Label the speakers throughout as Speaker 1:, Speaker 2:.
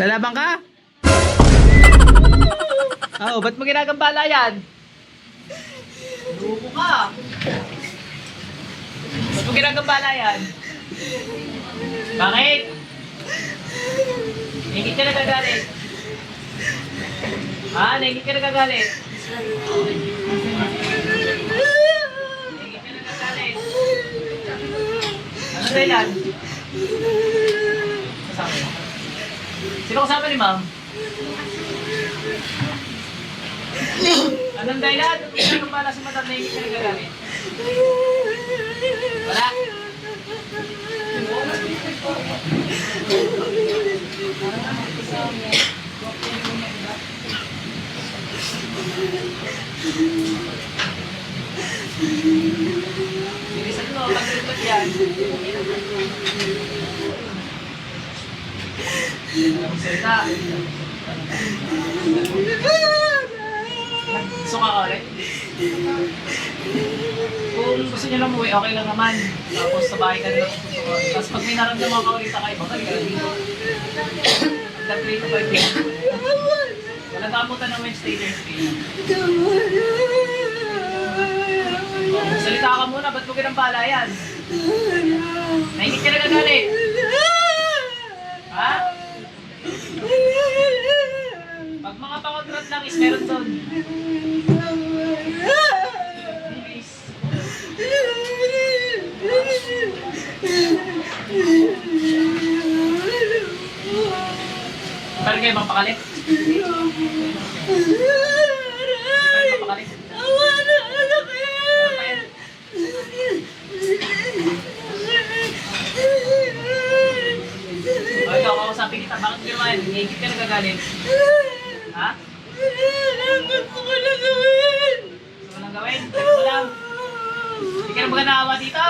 Speaker 1: Lalaban ka? Oo, ba't mo ginagambala yan? Luko ka. Ba't mo ginagambala yan? Bakit? Nahingit ka nagagalit. Ha? Nahingit ka nagagalit. Nahingit ka nagagalit. Ano dahilan? Kasama mo? Sino kasama ni ma'am? Anong dahilan? Anong pala sa mata na hindi ka nagagalit? Wala. Bilisan mo, pagkalipat yan. Gusto ka ulit? Kung gusto niyo lang umuwi, okay lang naman. Tapos sa bahay ka nila tututukan. Tapos pag may naramdaman ka ulit sa kayo, babalik ka lang dito. 3 to 5 p.m. Wala gamutan ng Wednesday, Thursday. Salita ka muna, ba't mo ginambala yan? Nahingit ka na nagalit. Ha? Pag mga pangotrat lang is meron doon. Please. Parang kayo mapakalit? Kausapin kita. Bakit ginawa yan? Nahingit ka nagagalit. Ha? Gusto mo lang gawin? Gusto mo lang? Hindi ka na mga naawa dito?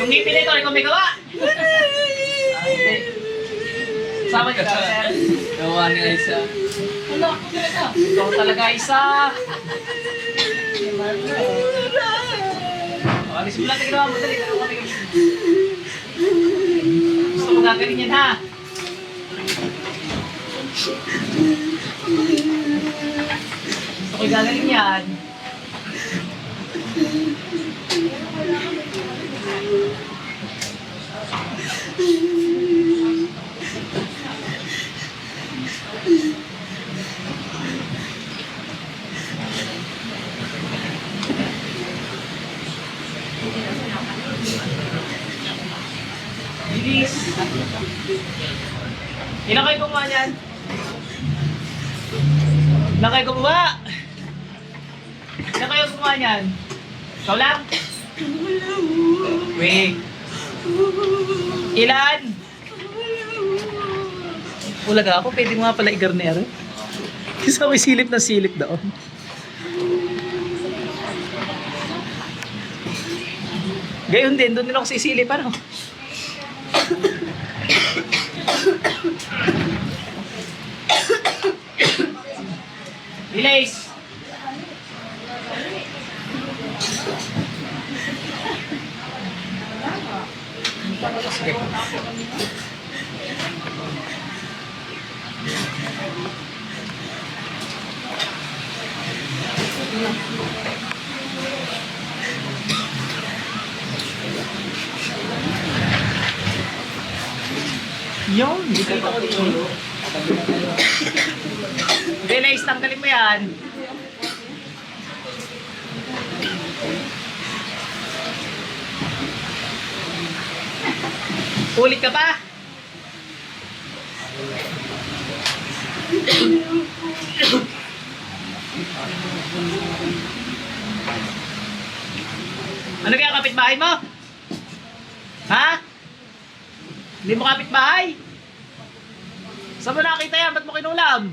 Speaker 1: Yung ngipin nito, ikaw may gawa? Sama ka, sir.
Speaker 2: Gawa ni Aisa.
Speaker 1: Wala ako talaga. Ikaw talaga isa. O, alis mo lang na ginawa mo. Dali, dali kami. Gusto mo gagaling yan, ha? Gusto ko gagaling yan. Bilis. Ilan kayo gumawa niyan? Ilan kayo gumawa? Kayo gumawa niyan? Ikaw lang? Wait. Ilan? Ulaga ako, pwede mo nga pala i-garner. Kasi may silip na silip doon. Gayon din, doon din ako sisilip, ano? Relays! Yun, ko dito. Relays, tanggalin mo yan. Ulit ka pa? Ano kaya kapitbahay mo? Ha? Hindi mo kapitbahay? Saan mo nakita yan? Ba't mo kinulam?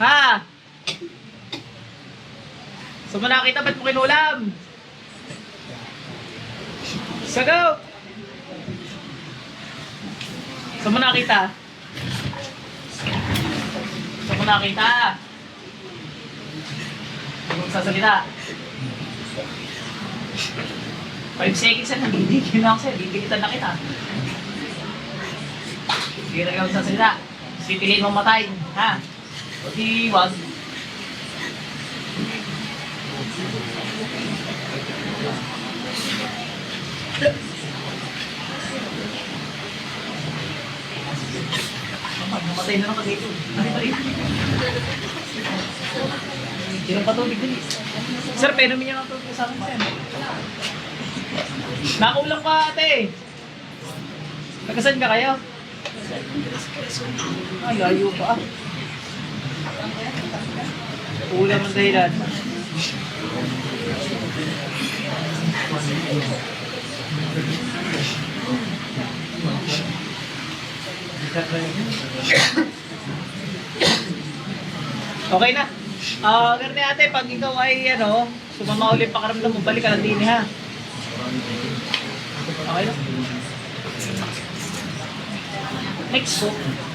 Speaker 1: Ha? Saan mo nakita? Ba't mo kinulam? Sagaw! Saan mo nakita? Saan mo nakita? Huwag mong sasalita. 5 seconds na nagigigil na ako sa'yo. Gigilitan na kita. Sige na ikaw sa salita. Pipiliin mong matay. Ha? O di wag. Namatay na lang kasi ito. Sino pa tubig din? Sir, pero minyan ang tubig sa akin, sir. Nakulang ka, ate. Nagkasan ka kayo? Ay, layo pa. Ulam ang dahilan. Okay na. Ah, uh, ate, pag ikaw ay ano, sumama ulit pakaramdam mo, balik ka lang din ha. Okay na. Next.